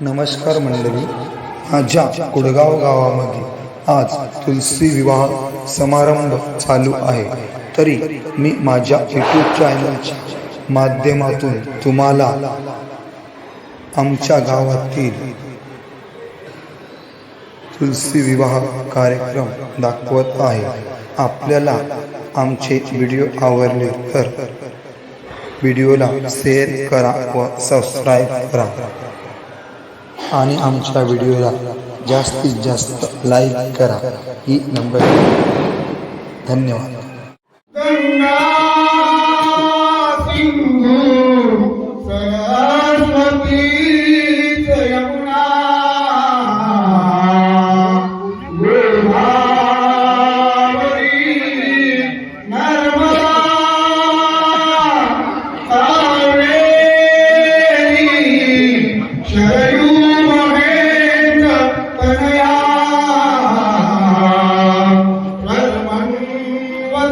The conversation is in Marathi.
नमस्कार मंडळी माझ्या कुडगाव गावामध्ये आज तुलसी विवाह समारंभ चालू आहे. तरी मी माझ्या यूट्यूब चॅनलच्या माध्यमातून तुम्हाला आमच्या गावातील तुलसी विवाह कार्यक्रम दाखवत आहे. आपल्याला आमचे व्हिडिओ आवडले तर व्हिडिओला शेअर करा व सबस्क्राईब करा. आणि आमच्या व्हिडिओला जास्तीत जास्त लाईक करा. ही नंबर धन्यवाद.